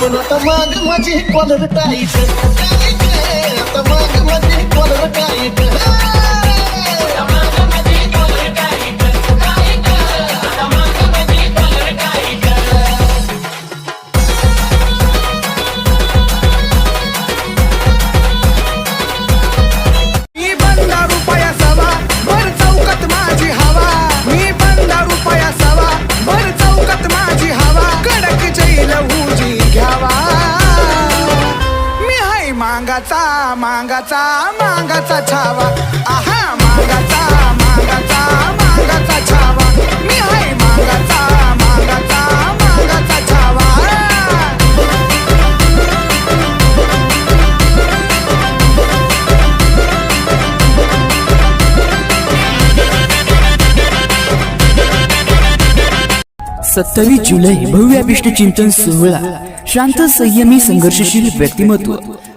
पण आता माग माझी कॉलर टाईट आता माग माझी कॉलर टाईट मांगाचा मांगाचा छावा. आहा मांगाचा मांगाचा मांगाचा छावा. मी हाय मांगाचा मांगाचा मांगाचा छावा. सत्तावीस जुलै भव्य अभिष्ट चिंतन सोहळा. शांत संयमी संघर्षशील व्यक्तिमत्व.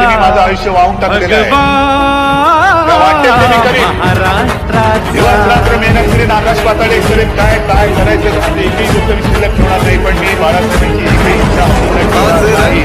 मी माझं आयुष्य वाहून टाकलेलं आहे दिवस रात्र मेहनत करीन आकाश पाताळे करीन काय काय करायचं एकही गोष्ट मी ठेवणार नाही पण मी बाळासाहेबांची एकही इच्छा नाही.